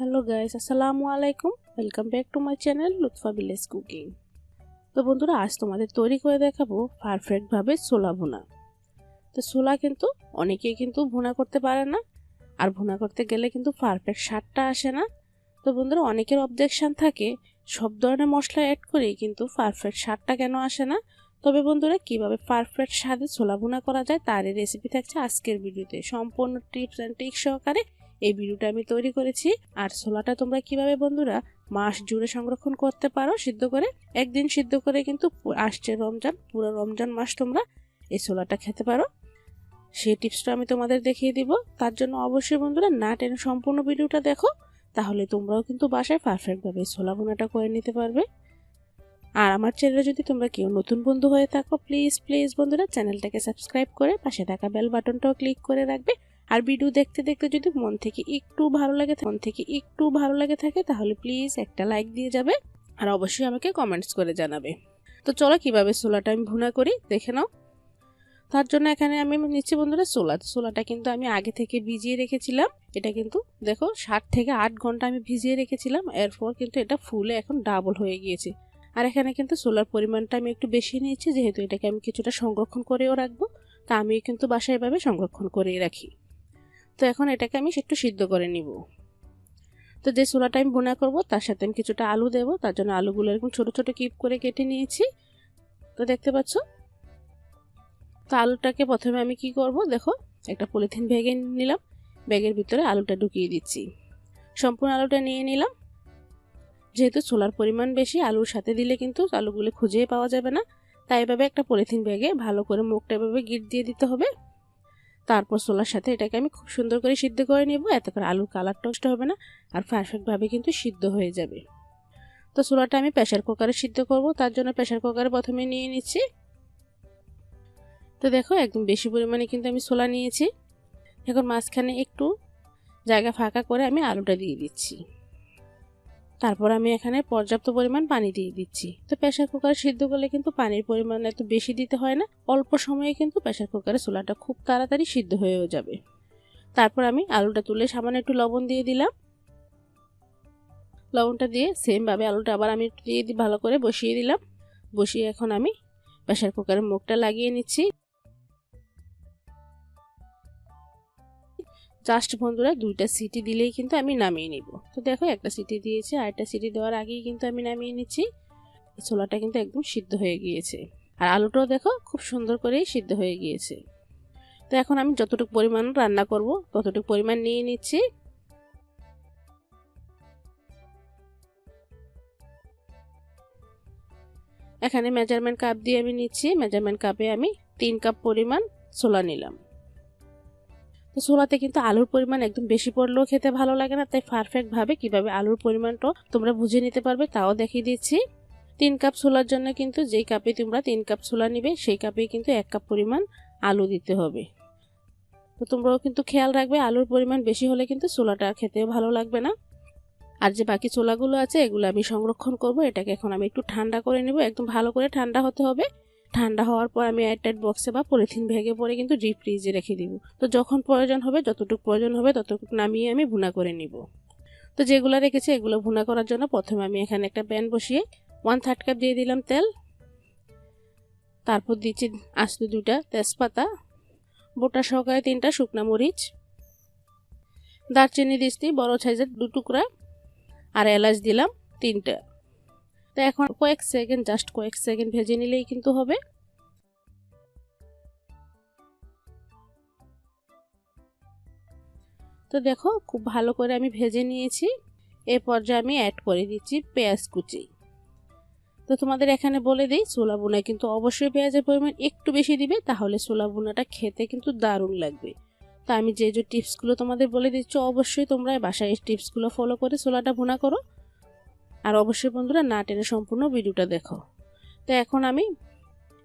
Hello guys আসসালামু আলাইকুম welcome back to my channel Lutfa village cooking তো বন্ধুরা, আজ তোমাদের তৈরি করে দেখাবো পারফেক্টভাবে ছোলা ভুনা। তো ছোলা কিন্তু অনেকেই কিন্তু ভুনা করতে পারে না, আর ভুনা করতে গেলে কিন্তু পারফেক্ট স্বাদটা আসে না। তো বন্ধুরা, অনেকের অবজেকশন থাকে, সব ধরনের মশলা অ্যাড করেই কিন্তু পারফেক্ট স্বাদটা কেন আসে না। তবে বন্ধুরা, কীভাবে পারফেক্ট স্বাদে ছোলা ভুনা করা যায়, তারই রেসিপি থাকছে আজকের ভিডিওতে। সম্পূর্ণ টিপস অ্যান্ড ট্রিক্স সহকারে এই ভিডিওটা আমি তৈরি করেছি। আর ছোলাটা তোমরা কীভাবে বন্ধুরা মাস জুড়ে সংরক্ষণ করতে পারো সিদ্ধ করে, একদিন সিদ্ধ করে কিন্তু আসছে রমজান, পুরো রমজান মাস তোমরা এই ছোলাটা খেতে পারো। সেই টিপসটা আমি তোমাদের দেখিয়ে দিব। তার জন্য অবশ্যই বন্ধুরা না টেনে সম্পূর্ণ ভিডিওটা দেখো, তাহলে তোমরাও কিন্তু বাসায় পারফেক্টভাবে ছোলা বোনাটা করে নিতে পারবে। আর আমার চ্যানেলে যদি তোমরা কেউ নতুন বন্ধু হয়ে থাকো প্লিজ প্লিজ বন্ধুরা চ্যানেলটাকে সাবস্ক্রাইব করে পাশে থাকা বেল বাটনটাও ক্লিক করে রাখবে। আর ভিডিও দেখতে দেখতে যদি মন থেকে একটু ভালো লাগে মন থেকে একটু ভালো লাগে থাকে, তাহলে প্লিজ একটা লাইক দিয়ে যাবে আর অবশ্যই আমাকে কমেন্টস করে জানাবে। তো চলো কীভাবে ছোলাটা আমি ভুনা করি, দেখে নাও। তার জন্য এখানে আমি নিচ্ছি বন্ধুরা ছোলা সোলাটা কিন্তু আমি আগে থেকে ভিজিয়ে রেখেছিলাম। এটা কিন্তু দেখো সাত থেকে আট ঘণ্টা আমি ভিজিয়ে রেখেছিলাম। এরপর কিন্তু এটা ফুলে এখন ডাবল হয়ে গিয়েছে। আর এখানে কিন্তু সোলার পরিমাণটা আমি একটু বেশি নিয়েছি, যেহেতু এটাকে আমি কিছুটা সংরক্ষণ করেও রাখব। তা আমি কিন্তু বাসায় এভাবে সংরক্ষণ করেই রাখি। তো এখন এটাকে আমি একটু সিদ্ধ করে নিব। তো যে ছোলাটা আমি বোনা করব, তার সাথে আমি কিছুটা আলু দেব। তার জন্য আলুগুলো এরকম ছোটো ছোটো কিপ করে কেটে নিয়েছি। তো দেখতে পাচ্ছ? তো আলুটাকে প্রথমে আমি কি করব? দেখো, একটা পলিথিন ব্যাগে নিলাম। ব্যাগের ভিতরে আলুটা ঢুকিয়ে দিচ্ছি। সম্পূর্ণ আলুটা নিয়ে নিলাম। যেহেতু ছোলার পরিমাণ বেশি, আলুর সাথে দিলে কিন্তু আলুগুলো খুঁজেই পাওয়া যাবে না। তাই এভাবে একটা পলিথিন ব্যাগে ভালো করে মুখটা এভাবে গিট দিয়ে দিতে হবে। তারপর ছোলার সাথে এটাকে আমি খুব সুন্দর করে সিদ্ধ করে নেব। এত করে আলুর কালার নষ্ট হবে না আর পারফেক্টভাবে কিন্তু সিদ্ধ হয়ে যাবে। তো ছোলাটা আমি প্রেশার কুকারে সিদ্ধ করব, তার জন্য প্রেশার কুকারে প্রথমে নিয়ে নিচ্ছি। তো দেখো একদম বেশি পরিমাণে কিন্তু আমি ছোলা নিয়েছি। এখন মাঝখানে একটু জায়গা ফাঁকা করে আমি আলুটা দিয়ে দিচ্ছি। তারপর আমি এখানে পর্যাপ্ত পরিমাণ পানি দিয়ে দিচ্ছি। তো প্রেশার কুকার সিদ্ধ করলে কিন্তু পানির পরিমাণ এত বেশি দিতে হয় না। অল্প সময়ে কিন্তু প্রেশার কুকারে চুলাটা খুব তাড়াতাড়ি সিদ্ধ হয়েও যাবে। তারপর আমি আলুটা তুলে সামান্য একটু লবণ দিয়ে দিলাম। লবণটা দিয়ে সেমভাবে আলুটা আবার আমি দিয়ে ভালো করে বসিয়ে দিলাম। বসিয়ে এখন আমি প্রেশার কুকারের মুখটা লাগিয়ে নিচ্ছি। জাস্ট বন্ধুরা দুইটা সিটি দিলেই কিন্তু আমি নামিয়ে নিব। তো দেখো, একটা সিটি দিয়েছি আর একটা সিটি দেওয়ার আগেই কিন্তু আমি নামিয়ে নিচ্ছি। ছোলাটা কিন্তু একদম সিদ্ধ হয়ে গিয়েছে। আর আলুটাও দেখো, খুব সুন্দর করেই সিদ্ধ হয়ে গিয়েছে। তো এখন আমি যতটুকু পরিমাণ রান্না করব, ততটুকু পরিমাণ নিয়ে নিচ্ছি। এখানে মেজারমেন্ট কাপ দিয়ে আমি নিচ্ছি। মেজারমেন্ট কাপে আমি তিন কাপ পরিমাণ ছোলা নিলাম। তো ছোলাতে কিন্তু আলুর পরিমাণ একদম বেশি পড়লেও খেতে ভালো লাগে না, তাই পারফেক্টভাবে কীভাবে আলুর পরিমাণটা তোমরা বুঝে নিতে পারবে তাও দেখিয়ে দিচ্ছি। তিন কাপ ছোলার জন্য কিন্তু যেই কাপে তোমরা তিন কাপ ছোলা নিবে, সেই কাপেই কিন্তু এক কাপ পরিমাণ আলু দিতে হবে। তো তোমরাও কিন্তু খেয়াল রাখবে, আলুর পরিমাণ বেশি হলে কিন্তু ছোলাটা খেতেও ভালো লাগবে না। আর যে বাকি ছোলাগুলো আছে, এগুলো আমি সংরক্ষণ করব, এটাকে এখন আমি একটু ঠান্ডা করে নেব, একদম ভালো করে ঠান্ডা হতে হবে। ঠান্ডা হওয়ার পর আমি এয়ারটাইট বক্সে বা পলিথিন ভেঙে পরে কিন্তু ডিপ ফ্রিজে রেখে দিব। তো যখন প্রয়োজন হবে, যতটুকু প্রয়োজন হবে, ততটুকু নামিয়ে আমি ভুনা করে নিব। তো যেগুলো রেখেছি, এগুলো ভুনা করার জন্য প্রথমে আমি এখানে একটা প্যান বসিয়ে ওয়ান থার্ড কাপ দিয়ে দিলাম তেল। তারপর দিচ্ছি আস্তে দুইটা তেজপাতা, বোটা সহকারে তিনটা শুকনা মরিচ, দারচিনি দিচ্ছি বড় সাইজের দু টুকরা, আর এলাচ দিলাম তিনটা। তো এখন কয়েক সেকেন্ড জাস্ট কয়েক সেকেন্ড ভেজে নিলেই কিন্তু হবে। তো দেখো, খুব ভালো করে আমি ভেজে নিয়েছি। এ পর্যায়ে আমি অ্যাড করে দিচ্ছি পেঁয়াজ কুচি। তো তোমাদের এখানে বলে দিই, ছোলা বোনা কিন্তু অবশ্যই পেঁয়াজের পরিমাণ একটু বেশি দিবে, তাহলে ছোলা বোনাটা খেতে কিন্তু দারুণ লাগবে। তো আমি যে যে টিপসগুলো তোমাদের বলে দিচ্ছি, অবশ্যই তোমরা বাসায় টিপসগুলো ফলো করে ছোলাটা বোনা করো। আর অবশ্যই বন্ধুরা না টেনে সম্পূর্ণ ভিডিওটা দেখো। তো এখন আমি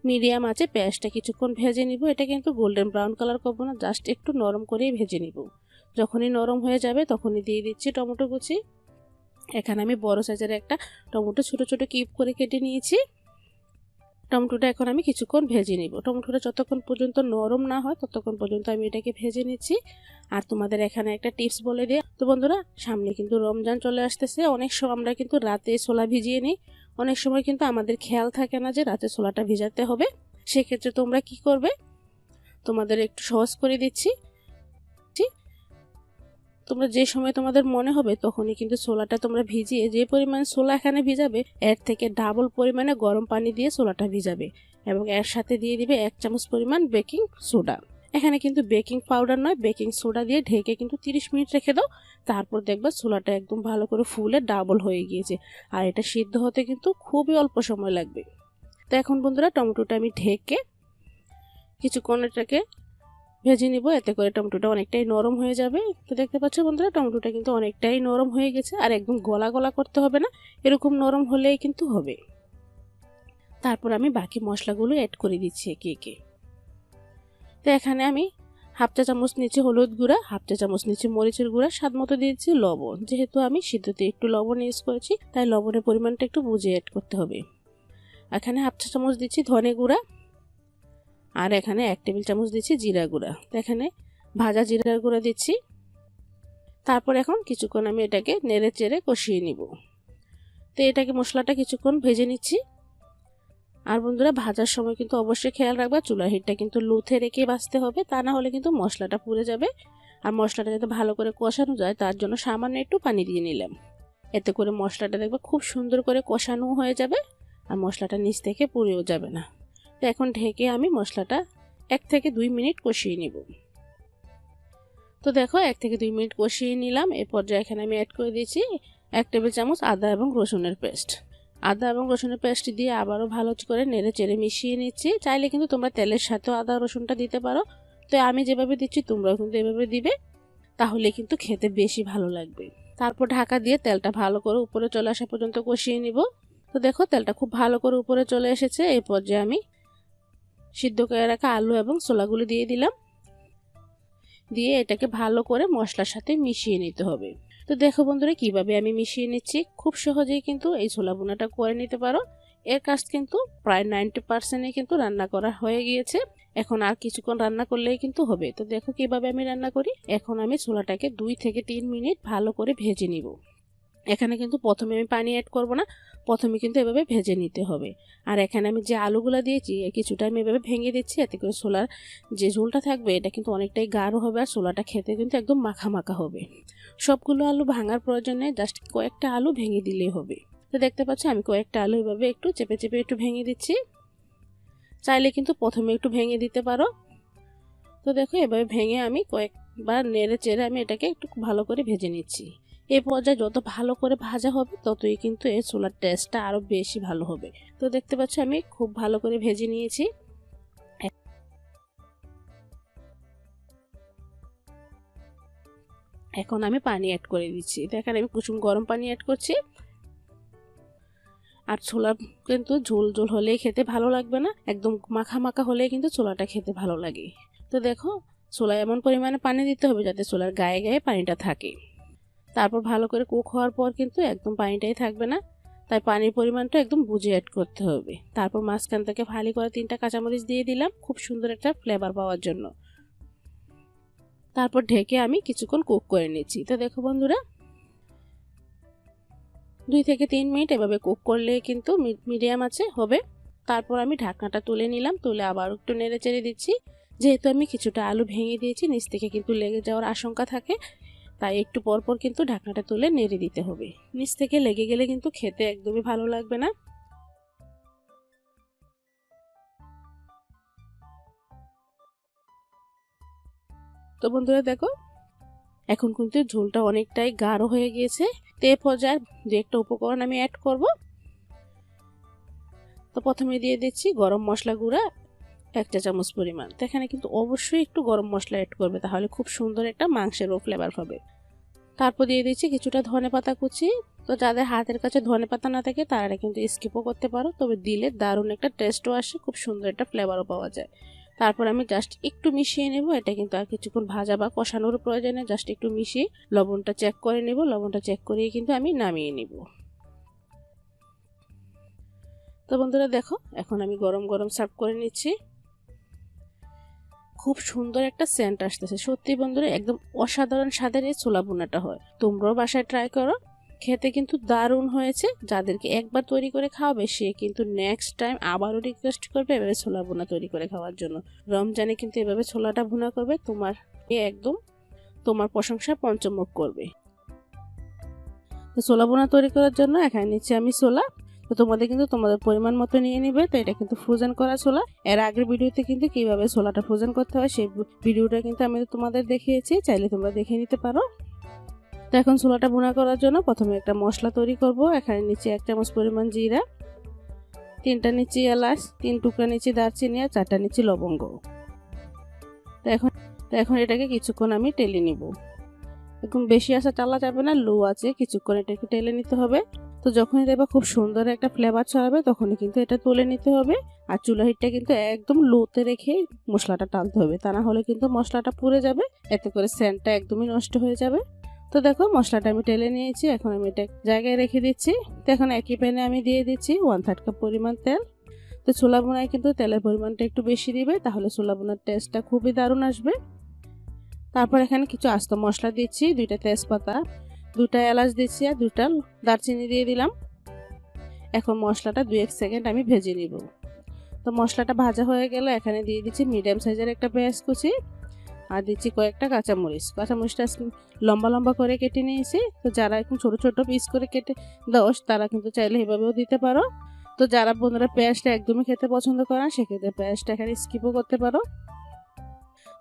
মিডিয়াম আছে পেঁয়াজটা কিছুক্ষণ ভেজে নিব। এটা কিন্তু গোল্ডেন ব্রাউন কালার করব না জাস্ট একটু নরম করেই ভেজে নিব। যখনই নরম হয়ে যাবে তখনই দিয়ে দিচ্ছি টমেটো কুচি। এখানে আমি বড় সাইজের একটা টমেটো ছোট ছোট কিপ করে কেটে নিয়েছি। টমেটোটা এখন আমি কিছুক্ষণ ভেজে নিব। টমেটোটা যতক্ষণ পর্যন্ত নরম না হয়, ততক্ষণ পর্যন্ত আমি এটাকে ভেজে নিচ্ছি। আর তোমাদের এখানে একটা টিপস বলে দিই। তো বন্ধুরা, সামনে কিন্তু রমজান চলে আসতেছে। অনেক সময় আমরা কিন্তু রাতে ছোলা ভিজিয়ে নিই। অনেক সময় কিন্তু আমাদের খেয়াল থাকে না যে রাতে ছোলাটা ভিজাতে হবে। সেক্ষেত্রে তোমরা কি করবে? তোমাদের একটু সহজ করে দিচ্ছি। তোমরা যে সময় তোমাদের মনে হবে তখনই কিন্তু ছোলাটা তোমরা ভিজিয়ে যে পরিমাণে ছোলা এখানে ভিজাবে, এর থেকে ডাবল পরিমাণে গরম পানি দিয়ে ছোলাটা ভিজাবে এবং এর সাথে দিয়ে দিবে এক চামচ পরিমাণ বেকিং সোডা এখানে কিন্তু বেকিং পাউডার নয় বেকিং সোডা দিয়ে ঢেকে কিন্তু তিরিশ মিনিট রেখে দাও, তারপর দেখবে ছোলাটা একদম ভালো করে ফুলে ডাবল হয়ে গিয়েছে। আর এটা সিদ্ধ হতে কিন্তু খুবই অল্প সময় লাগবে। তো এখন বন্ধুরা টমেটোটা আমি ঢেকে কিছুক্ষণ এটাকে ভেজে নিব, এতে করে টমেটোটা অনেকটাই নরম হয়ে যাবে। তো দেখতে পাচ্ছ বন্ধুরা, টমেটোটা কিন্তু অনেকটাই নরম হয়ে গেছে, আর একদম গলা গলা করতে হবে না, এরকম নরম হলেই কিন্তু হবে। তারপর আমি বাকি মশলাগুলো অ্যাড করে দিচ্ছি একে একে। তো এখানে আমি হাফ চা চামচ নিচে হলুদ গুঁড়া, হাফ চা চামচ নিচে মরিচের গুঁড়া, স্বাদ মতো দিয়েছি লবণ। যেহেতু আমি সিদ্ধতে একটু লবণ ইউজ করেছি, তাই লবণের পরিমাণটা একটু বুঝে অ্যাড করতে হবে। এখানে হাফ চা চামচ দিচ্ছি ধনে গুঁড়া আর এখানে এক টেবিল চামচ দিচ্ছি জিরা গুঁড়া। এখানে ভাজা জিরার গুঁড়া দিচ্ছি। তারপর এখন কিছুক্ষণ আমি এটাকে নেড়ে চেড়ে কষিয়ে নিব। তো এটাকে মশলাটা কিছুক্ষণ ভেজে নিচ্ছি। আর বন্ধুরা, ভাজার সময় কিন্তু অবশ্যই খেয়াল রাখবা, চুলার হিটটা কিন্তু লুথে রেখে বাঁচতে হবে, তা না হলে কিন্তু মশলাটা পুড়ে যাবে। আর মশলাটা যাতে ভালো করে কষানো যায়, তার জন্য সামান্য একটু পানি দিয়ে নিলাম। এতে করে মশলাটা দেখবে খুব সুন্দর করে কষানো হয়ে যাবে, আর মশলাটা নিচ থেকে পুড়েও যাবে না। তো এখন ঢেকে আমি মশলাটা এক থেকে দুই মিনিট কষিয়ে নিব। তো দেখো, এক থেকে দুই মিনিট কষিয়ে নিলাম। এ পর্যায়ে এখানে আমি অ্যাড করে দিয়েছি এক টেবিল চামচ আদা এবং রসুনের পেস্ট। আদা এবং রসুনের পেস্ট দিয়ে আবারও ভালো করে নেড়ে চেড়ে মিশিয়ে নিচ্ছি। চাইলে কিন্তু তোমরা তেলের সাথেও আদা রসুনটা দিতে পারো। তো আমি যেভাবে দিচ্ছি, তোমরাও কিন্তু এভাবে দিবে। তাহলে কিন্তু খেতে বেশি ভালো লাগবে। তারপর ঢাকা দিয়ে তেলটা ভালো করে উপরে চলে আসা পর্যন্ত কষিয়ে নিব। তো দেখো, তেলটা খুব ভালো করে উপরে চলে এসেছে। এই পর্যায়ে আমি সিদ্ধ করে রাখা আলু এবং ছোলাগুলো দিয়ে দিলাম। দিয়ে এটাকে ভালো করে মশলার সাথে মিশিয়ে নিতে হবে। তো দেখো বন্ধুরা, কীভাবে আমি মিশিয়ে নিচ্ছি? খুব সহজেই কিন্তু এই ছোলা বোনাটা করে নিতে পারো। এর কাজ কিন্তু প্রায় নাইনটি পার্সেন্টে কিন্তু রান্না করা হয়ে গিয়েছে। এখন আর কিছুক্ষণ রান্না করলেই কিন্তু হবে। তো দেখো কীভাবে আমি রান্না করি। এখন আমি ছোলাটাকে দুই থেকে তিন মিনিট ভালো করে ভেজে নিব। এখানে কিন্তু প্রথমে আমি পানি অ্যাড করব না, প্রথমে কিন্তু এভাবে ভেজে নিতে হবে। আর এখানে আমি যে আলুগুলো দিয়েছি কিছুটা আমি এভাবে ভেঙে দিচ্ছি, এতে করে ছোলার যে ঝোলটা থাকবে, এটা কিন্তু অনেকটাই গাঢ় হবে আর ছোলাটা খেতে কিন্তু একদম মাখা মাখা হবে। সবগুলো আলু ভাঙার প্রয়োজনে জাস্ট কয়েকটা আলু ভেঙে দিলেই হবে। তো দেখতে পাচ্ছ, আমি কয়েকটা আলু এভাবে একটু চেপে চেপে একটু ভেঙে দিচ্ছি। চাইলে কিন্তু প্রথমে একটু ভেঙে দিতে পারো। তো দেখো, এভাবে ভেঙে আমি কয়েকবার নেড়ে চেড়ে আমি এটাকে একটু ভালো করে ভেজে নিচ্ছি। এই পর্যায়ে যত ভালো করে ভাজা হবে, ততই কিন্তু এই ছোলার টেস্টটা আরও বেশি ভালো হবে। তো দেখতে পাচ্ছ আমি খুব ভালো করে ভেজে নিয়েছি। এখন আমি পানি অ্যাড করে দিচ্ছি। দেখেন আমি কুসুম গরম পানি অ্যাড করছি। আর ছোলা কিন্তু ঝোল ঝোল হলেই খেতে ভালো লাগবে না। একদম মাখা মাখা হলেই কিন্তু ছোলাটা খেতে ভালো লাগে। তো দেখো ছোলা এমন পরিমাণে পানি দিতে হবে যাতে ছোলার গায়ে গায়ে পানিটা থাকে। তারপর ভালো করে কুক হওয়ার পর কিন্তু একদম পানিটাই থাকবে না। তাই পানির পরিমাণটা একদম বুঝে অ্যাড করতে হবে। তারপর মাঝখান থেকে ফালি করে তিনটা কাঁচামরিচ দিয়ে দিলাম, খুব সুন্দর একটা ফ্লেভার পাওয়ার জন্য। তারপর ঢেকে আমি কিছুক্ষণ কুক করে নিচ্ছি। তো দেখো বন্ধুরা, দুই থেকে তিন মিনিট এভাবে কুক করলে কিন্তু মিডিয়াম আছে, হবে। তারপর আমি ঢাকনাটা তুলে নিলাম, তুলে আবার একটু নেড়ে চেড়ে দিচ্ছি। যেহেতু আমি কিছুটা আলু ভেঙে দিয়েছি, নিচ থেকে কিন্তু লেগে যাওয়ার আশঙ্কা থাকে। তাই একটু পরপর কিন্তু ঢাকনাটা তুলে নেড়ে দিতে হবে। নিচ থেকে লেগে গেলে কিন্তু খেতে একদমই ভালো লাগবে না। তো বন্ধুরা দেখো, এখন কিন্তু ঝোলটা অনেকটাই গাঢ় হয়ে গিয়েছে। তে পর্যায়ে যে একটা উপকরণ আমি অ্যাড করব। তো প্রথমে দিয়ে দিচ্ছি গরম মশলা গুঁড়া এক চা চামচ পরিমাণ। তো এখানে কিন্তু অবশ্যই একটু গরম মশলা অ্যাড করবে, তাহলে খুব সুন্দর একটা মাংসেরও ফ্লেভার পাবে তারপর দিয়ে দিচ্ছি কিছুটা ধনে পাতা কুচি। তো যাদের হাতের কাছে ধনে পাতা না থাকে, তারা কিন্তু স্কিপও করতে পারো। তবে দিলে দারুণ একটা টেস্টও আসে, খুব সুন্দর একটা ফ্লেভারও পাওয়া যায়। তারপর আমি জাস্ট একটু মিশিয়ে নেব। এটা কিন্তু আর কিছুক্ষণ ভাজা বা কষানোর প্রয়োজনে জাস্ট একটু মিশিয়ে লবণটা চেক করে নেব। লবণটা চেক করিয়ে কিন্তু আমি নামিয়ে নেব। তো বন্ধুরা দেখো, এখন আমি গরম গরম সার্ভ করে নিচ্ছি। খুব সুন্দর একটা সেন্ট আসতেছে। সত্যি বন্ধুরা, একদম অসাধারণ স্বাদের এই ছোলা বোনাটা হয়। তোমরাও বাসায় ট্রাই করো। খেতে কিন্তু দারুণ হয়েছে। যাদেরকে একবার তৈরি করে খাওয়াবে, সে কিন্তু নেক্সট টাইম আবারও রিকোয়েস্ট করবে এভাবে ছোলা বোনা তৈরি করে খাওয়ার জন্য। রমজানে কিন্তু এভাবে ছোলাটা ভুনা করবে তোমার একদম তোমার প্রশংসা পঞ্চমুখ করবে। তো ছোলা বোনা তৈরি করার জন্য এখানে নিচ্ছি আমি ছোলা। তো তোমাদের কিন্তু তোমাদের পরিমাণ মতো নিয়ে নিবে। তো এটা কিন্তু ফ্রোজেন করা ছোলা এর আগের ভিডিওতে কিন্তু কীভাবে ছোলাটা ফ্রোজেন করতে হয় সেই ভিডিওটা কিন্তু আমি তোমাদের দেখিয়েছি। চাইলে তোমরা দেখে নিতে পারো। তো এখন ছোলাটা বোনা করার জন্য প্রথমে একটা মশলা তৈরি করব। এখানে নিচে এক চামচ পরিমাণ জিরা, তিনটা নিচে এলাচ, তিন টুকরা নিচে দারচিনি আর চারটা নিচে লবঙ্গ। তো এখন তো এখন এটাকে কিছুক্ষণ আমি টেলে নিব। এখন বেশি আসা চালা যাবে না, লো আছে, কিছুক্ষণ এটাকে টেলে নিতে হবে। তো যখনই দেখবা খুব সুন্দর একটা ফ্লেভার ছড়াবে, তখনই কিন্তু এটা তুলে নিতে হবে। আর চুলা হিটটা কিন্তু একদম লোতে রেখে মশলাটা টালতে হবে। তা না হলে কিন্তু মশলাটা পুড়ে যাবে, এতে করে স্যান্ডটা একদমই নষ্ট হয়ে যাবে। তো দেখো, মশলাটা আমি টেলে নিয়েছি, এখন আমি এটা জায়গায় রেখে দিচ্ছি। তো এখন একই প্যানে আমি দিয়ে দিচ্ছি ওয়ান থার্ড কাপ পরিমাণ তেল। তো ছোলা বোনায় কিন্তু তেলের পরিমাণটা একটু বেশি দিবে, তাহলে ছোলা বোনার টেস্টটা খুবই দারুণ আসবে। তারপর এখানে কিছু আস্ত মশলা দিচ্ছি, দুইটা তেজপাতা, দুটা এলাচ দিচ্ছি আর দুটা দারচিনি দিয়ে দিলাম। এখন মশলাটা দুই এক সেকেন্ড আমি ভেজে নিব। তো মশলাটা ভাজা হয়ে গেলে এখানে দিয়ে দিচ্ছি মিডিয়াম সাইজের একটা পেঁয়াজ কুচি আর দিচ্ছি কয়েকটা কাঁচামরিচ। কাঁচামরিচটা লম্বা লম্বা করে কেটে নিয়েছি। তো যারা এখন ছোট ছোট পিস করে কেটে দশ তারা কিন্তু চাইলে এভাবেও দিতে পারো। তো যারা বন্ধুরা পেঁয়াজটা একদমই খেতে পছন্দ করেন, সেক্ষেত্রে পেঁয়াজটা এখানে স্কিপও করতে পারো।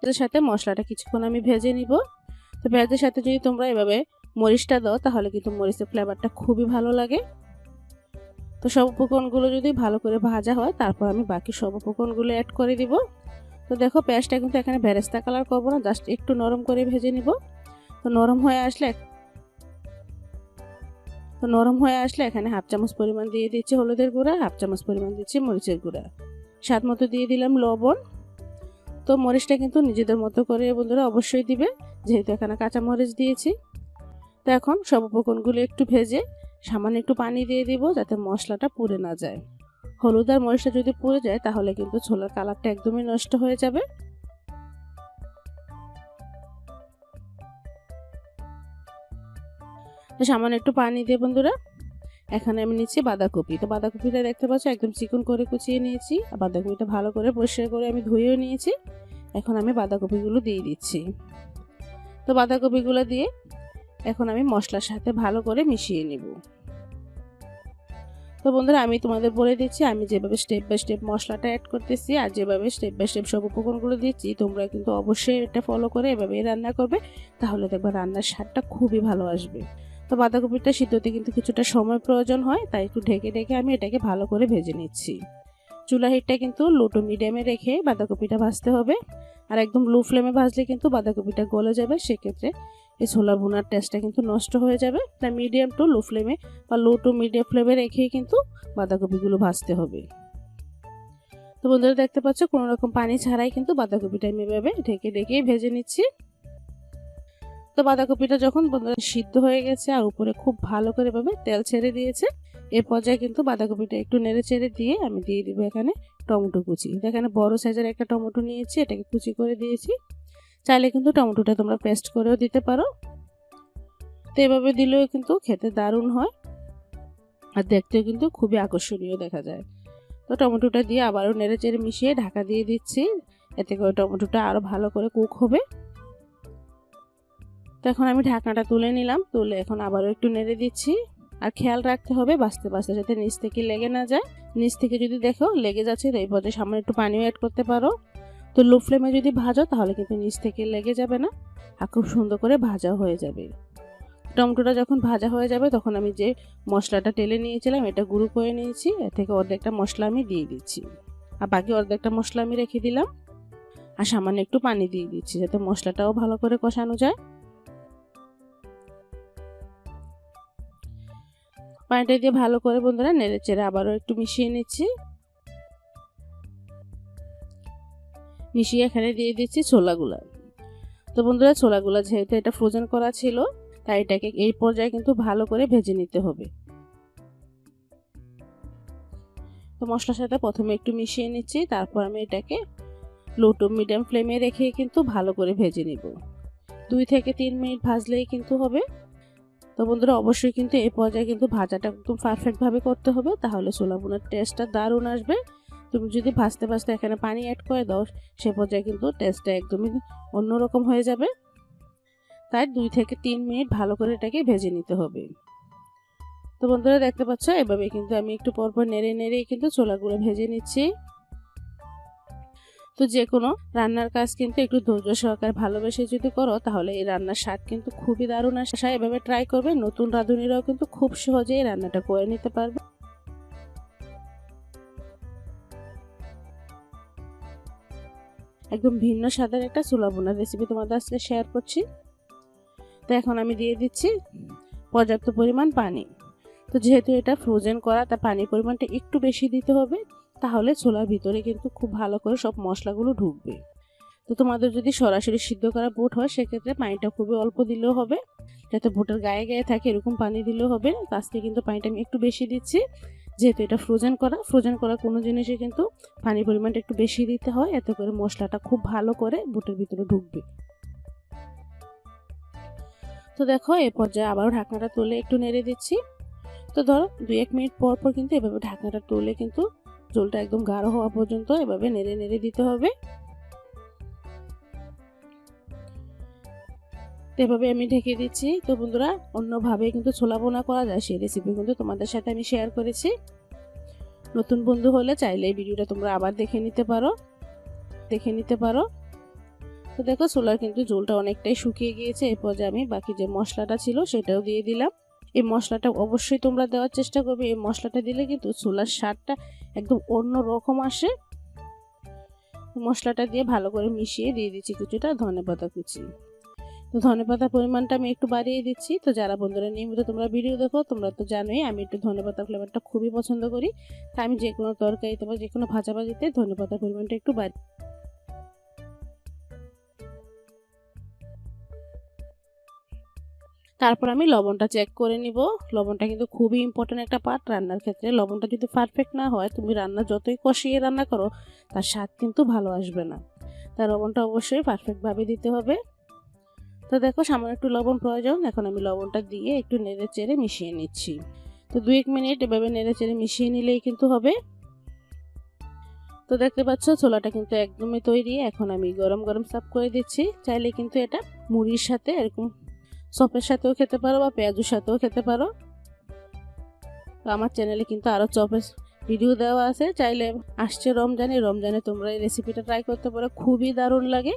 এর সাথে মশলাটা কিছুক্ষণ আমি ভেজে নিব। তো পেঁয়াজের সাথে যদি তোমরা এভাবে মরিচটা দাও, তাহলে কিন্তু মরিচের ফ্লেভারটা খুবই ভালো লাগে। তো সব উপকরণগুলো যদি ভালো করে ভাজা হয়, তারপর আমি বাকি সব উপকরণগুলো অ্যাড করে দিব। তো দেখো, পেঁয়াজটা কিন্তু এখানে ভেরেস্তা কালার করব না জাস্ট একটু নরম করে ভেজে নিব। তো নরম হয়ে আসলে তো নরম হয়ে আসলে এখানে হাফ চামচ পরিমাণ দিয়ে দিচ্ছি হলুদের গুঁড়া, হাফ চামচ পরিমাণ দিচ্ছি মরিচের গুঁড়া। স্বাদ মতো দিয়ে দিলাম লবণ। তো মরিচটা কিন্তু নিজেদের মতো করে বন্ধুরা অবশ্যই দিবে, যেহেতু এখানে কাঁচা মরিচ দিয়েছি। তো এখন সব উপকরণগুলো একটু ভেজে সামান্য একটু পানি দিয়ে দিব যাতে মশলাটা পুড়ে না যায়। হলুদ আর মরিচটা যদি পুড়ে যায় তাহলে কিন্তু ছোলার কালারটা একদমই নষ্ট হয়ে যাবে। সামান্য একটু পানি দিয়ে বন্ধুরা এখানে আমি নিচ্ছি বাঁধাকপি। তো বাঁধাকপিটা দেখতে পাচ্ছ, একদম চিকন করে কুচিয়ে নিয়েছি। আর বাঁধাকপিটা ভালো করে পরিষ্কার করে আমি ধুয়েও নিয়েছি। এখন আমি বাঁধাকপিগুলো দিয়ে দিচ্ছি। তো বাঁধাকপিগুলো দিয়ে এখন আমি মশলার সাথে ভালো করে মিশিয়ে নিব। তো বন্ধুরা, আমি তোমাদের বলে দিচ্ছি, আমি যেভাবে স্টেপ বাই স্টেপ মশলাটা অ্যাড করতেছি আর যেভাবে স্টেপ বাই স্টেপ সব উপকরণগুলো দিচ্ছি, তোমরা কিন্তু অবশ্যই এটা ফলো করে এভাবেই রান্না করবে। তাহলে দেখবে রান্নার স্বাদটা খুবই ভালো আসবে। তো বাঁধাকপিটা সিদ্ধতে কিন্তু কিছুটা সময় প্রয়োজন হয়, তাই একটু ঢেকে ঢেকে আমি এটাকে ভালো করে ভেজে নিচ্ছি। চুলা হিটটা কিন্তু লো টু মিডিয়ামে রেখে বাঁধাকপিটা ভাজতে হবে। আর একদম লো ফ্লেমে ভাজলে কিন্তু বাঁধাকপিটা গলে যাবে, সেক্ষেত্রে এই ছোলা ভুনার টেস্টটা কিন্তু নষ্ট হয়ে যাবে। তাই মিডিয়াম টু লো ফ্লেমে বা লো টু মিডিয়াম ফ্লেমে রেখেই কিন্তু বাঁধাকপিগুলো ভাজতে হবে। তো বন্ধুরা দেখতে পাচ্ছ, কোনো রকম পানি ছাড়াই কিন্তু বাঁধাকপিটা আমি এভাবে ঢেকে ঢেকেই ভেজে নিচ্ছি। তো বাঁধাকপিটা যখন সিদ্ধ হয়ে গেছে আর উপরে খুব ভালো করে এভাবে তেল ছেড়ে দিয়েছে, এ পর্যায়ে কিন্তু বাঁধাকপিটা একটু নেড়ে চেড়ে দিয়ে আমি দিয়ে দিব এখানে টমেটো কুচি। এখানে বড় সাইজের একটা টমেটো নিয়েছি, এটাকে কুচি করে দিয়েছি। চাইলে কিন্তু টমেটোটা তোমরা পেস্ট করেও দিতে পারো। তো এভাবে দিলেও কিন্তু খেতে দারুণ হয় আর দেখতেও কিন্তু খুবই আকর্ষণীয় দেখা যায়। তো টমেটোটা দিয়ে আবারও নেড়ে চেড়ে মিশিয়ে ঢাকা দিয়ে দিচ্ছি। এতে করে টমেটোটা আরও ভালো করে কুক হবে। তো এখন আমি ঢাকনাটা তুলে নিলাম, তুলে এখন আবারও একটু নেড়ে দিচ্ছি। আর খেয়াল রাখতে হবে বাঁচতে বাঁচতে যাতে নিচ থেকে লেগে না যায়। নিচ থেকে যদি দেখো লেগে যাচ্ছে, তো এই পর্যায়ে সামনে একটু পানিও অ্যাড করতে পারো। তো লো ফ্লেমে যদি ভাজো, তাহলে কিন্তু নিচ থেকে লেগে যাবে না। আর খুব সুন্দর করে ভাজা হয়ে যাবে। টমেটোটা যখন ভাজা হয়ে যাবে, তখন আমি যে মশলাটা টেলে নিয়েছিলাম, এটা গুঁড়ো করে নিয়েছি। এর থেকে অর্ধেকটা মশলা আমি দিয়ে দিচ্ছি। আর বাকি অর্ধেকটা মশলা আমি রেখে দিলাম। আর সামান্য একটু পানি দিয়ে দিচ্ছি, যাতে মশলাটাও ভালো করে কষানো যায়। পানিটা দিয়ে ভালো করে বন্ধুরা নেড়ে চেড়ে আবারও একটু মিশিয়ে নিচ্ছি। মিশিয়ে এখানে দিয়ে দিচ্ছি ছোলাগুলা। তো বন্ধুরা ছোলাগুলা যেহেতু এটা ফ্রোজেন করা ছিল, তাই এটাকে এই পর্যায়ে কিন্তু ভালো করে ভেজে নিতে হবে। তো মশলার সাথে প্রথমে একটু মিশিয়ে নিচ্ছি, তারপর আমি এটাকে লো টু মিডিয়াম ফ্লেমে রেখে কিন্তু ভালো করে ভেজে নিব। দুই থেকে তিন মিনিট ভাজলেই কিন্তু হবে। তো বন্ধুরা, অবশ্যই কিন্তু এই পর্যায়ে কিন্তু ভাজাটা একদম পারফেক্টভাবে করতে হবে। তাহলে ছোলা বোনার টেস্টটা দারুণ আসবে। তুমি যদি ভাজতে ভাজতে এখানে পানি অ্যাড করে দাও, সে পর্যায়ে কিন্তু টেস্টটা একদমই অন্যরকম হয়ে যাবে। তাই দুই থেকে তিন মিনিট ভালো করে এটাকে ভেজে নিতে হবে। তো বন্ধুরা, দেখতে পাচ্ছ? এভাবে কিন্তু আমি একটু পরপর নেড়ে নেড়ে কিন্তু ছোলাগুলো ভেজে নিচ্ছি। তো যে কোনো রান্নার কাজ কিন্তু একটু ধৈর্য সহকারে ভালোবেসে যদি করো, তাহলে এই রান্নার স্বাদ কিন্তু খুবই দারুণ আসে। এভাবে ট্রাই করবে, নতুন রাঁধুনিরাও কিন্তু খুব সহজেই রান্নাটা করে নিতে পারবে। একদম ভিন্ন স্বাদের একটা চুলা বোনার রেসিপি তোমাদের আজকে শেয়ার করছি। তো এখন আমি দিয়ে দিচ্ছি পর্যাপ্ত পরিমাণ পানি। তো যেহেতু এটা ফ্রোজেন করা, তা পানির পরিমাণটা একটু বেশি দিতে হবে। তাহলে ছোলার ভিতরে কিন্তু খুব ভালো করে সব মশলাগুলো ঢুকবে। তো তোমাদের যদি সরাসরি সিদ্ধ করা বুট হয়, সেক্ষেত্রে পানিটা খুবই অল্প দিলেও হবে। যাতে বুটের গায়ে গায়ে থাকে, এরকম পানি দিলেও হবে। আজকে কিন্তু পানিটা আমি একটু বেশি দিচ্ছি। যেহেতু এটা ফ্রোজেন করা ফ্রোজেন করা কোনো জিনিসে কিন্তু পানির পরিমাণটা একটু বেশি দিতে হয়। এতে করে মশলাটা খুব ভালো করে বুটের ভিতরে ঢুকবে। তো দেখো, এ পর্যায়ে আবারও ঢাকনাটা তুলে একটু নেড়ে দিচ্ছি। তো ধরো দু এক মিনিট পর পর কিন্তু এভাবে ঢাকনাটা তুলে কিন্তু ঝোলটা একদম গাঢ় হওয়া পর্যন্ত এভাবে নেড়ে নেড়ে দিতে হবে। এভাবে আমি ঢেকে দিচ্ছি। তো বন্ধুরা, অন্যভাবে কিন্তু ছোলা বোনা করা যায়, সেই রেসিপি কিন্তু তোমাদের সাথে আমি শেয়ার করেছি। নতুন বন্ধু হলে চাইলে এই ভিডিওটা তোমরা আবার দেখে নিতে পারো। দেখে নিতে পারো। তো দেখো, ছোলার কিন্তু ঝোলটা অনেকটাই শুকিয়ে গিয়েছে। এরপর যে আমি বাকি যে মশলাটা ছিল সেটাও দিয়ে দিলাম। এই মশলাটা অবশ্যই তোমরা দেওয়ার চেষ্টা করবে। এই মশলাটা দিলে কিন্তু ছোলার স্বাদটা একদম অন্য রকম আসে। মশলাটা দিয়ে ভালো করে মিশিয়ে দিয়ে দিচ্ছি কিছুটা ধনে পাতা কুচি। তো ধনে পাতার পরিমাণটা আমি একটু বাড়িয়ে দিচ্ছি। তো যারা বন্ধুরা নিয়মিত তোমরা ভিডিও দেখো, তোমরা তো জানোই আমি একটু ধনে পাতা ফ্লেভারটা খুবই পছন্দ করি। তাই আমি যে কোনো তরকারিতে বা যে কোনো ভাজা ভাজিতে ধনে পাতার পরিমাণটা একটু বাড়ি তারপর আমি লবণটা চেক করে নিব। লবণটা কিন্তু খুবই ইম্পর্টেন্ট একটা পার্ট রান্নার ক্ষেত্রে। লবণটা যদি পারফেক্ট না হয়, তুমি রান্না যতই কষিয়ে রান্না করো, তার স্বাদ কিন্তু ভালো আসবে না। তার লবণটা অবশ্যই পারফেক্টভাবে দিতে হবে। তো দেখো, সামান্য একটু লবণ প্রয়োজন। এখন আমি লবণটা দিয়ে একটু নেড়ে চেড়ে মিশিয়ে নিচ্ছি। তো দু এক মিনিট এভাবে নেড়ে চেড়ে মিশিয়ে নিলেই কিন্তু হবে। তো দেখতে পাচ্ছ, ছোলাটা কিন্তু একদমই তৈরি। এখন আমি গরম গরম সাফ করে দিচ্ছি। চাইলে কিন্তু এটা মুড়ির সাথে এরকম চপের সাথেও খেতে পারো বা পেঁয়াজুর সাথেও খেতে পারো। তো আমার চ্যানেলে কিন্তু আরও চপের ভিডিও দেওয়া আছে। চাইলে আসছে রমজানে রমজানে তোমরা এই রেসিপিটা ট্রাই করতে পারো। খুবই দারুণ লাগে।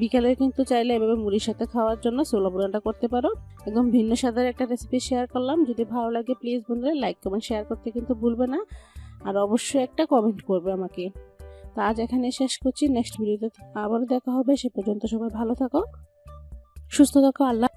বিকালে কিন্তু চাইলে এভাবে মুড়ির সাথে খাওয়ার জন্য সোলা বোনাটা করতে পারো। একদম ভিন্ন স্বাদের একটা রেসিপি শেয়ার করলাম। যদি ভালো লাগে প্লিজ বন্ধুরা লাইক কমেন্ট শেয়ার করতে কিন্তু ভুলবে না। আর অবশ্যই একটা কমেন্ট করবে আমাকে। তো আজ এখানে শেষ করছি। নেক্সট ভিডিওতে আবারও দেখা হবে। সে পর্যন্ত সবাই ভালো থাকো, সুস্থ থাকো, আল্লাহ